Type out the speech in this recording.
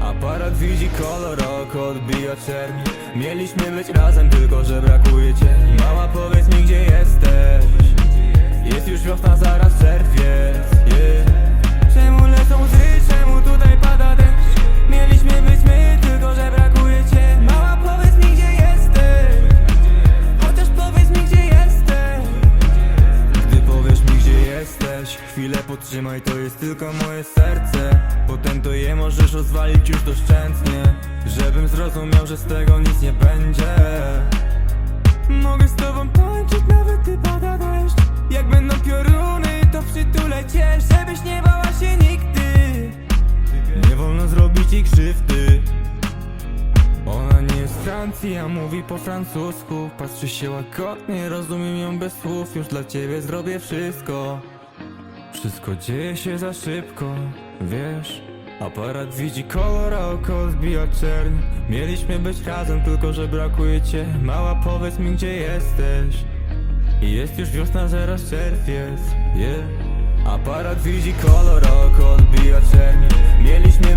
Aparat widzi kolor, oko odbija czerni Mieliśmy być razem, tylko że brakuje cię Mama powiedz mi gdzie Chwilę potrzymaj, to jest tylko moje serce. Potem to je możesz rozwalić już doszczętnie Żebym zrozumiał, że z tego nic nie będzie. Mogę z tobą tańczyć, nawet gdy pada deszcz. Jak będą pioruny, to przytulę cię Żebyś nie bała się nigdy. Nie wolno zrobić jej krzywdy. Ona nie jest z Francji, a mówi po francusku. Patrzy się łagodnie, rozumiem ją bez słów. Już dla ciebie zrobię wszystko Wszystko dzieje się za szybko, wiesz? Aparat widzi kolor, a oko odbija czerń. Mieliśmy być razem, tylko że brakuje cię. Mała powiedz mi gdzie jesteś? I jest już wiosna, zaraz czerwiec, yeah. Aparat widzi kolor, a oko odbija czerń. Mieliśmy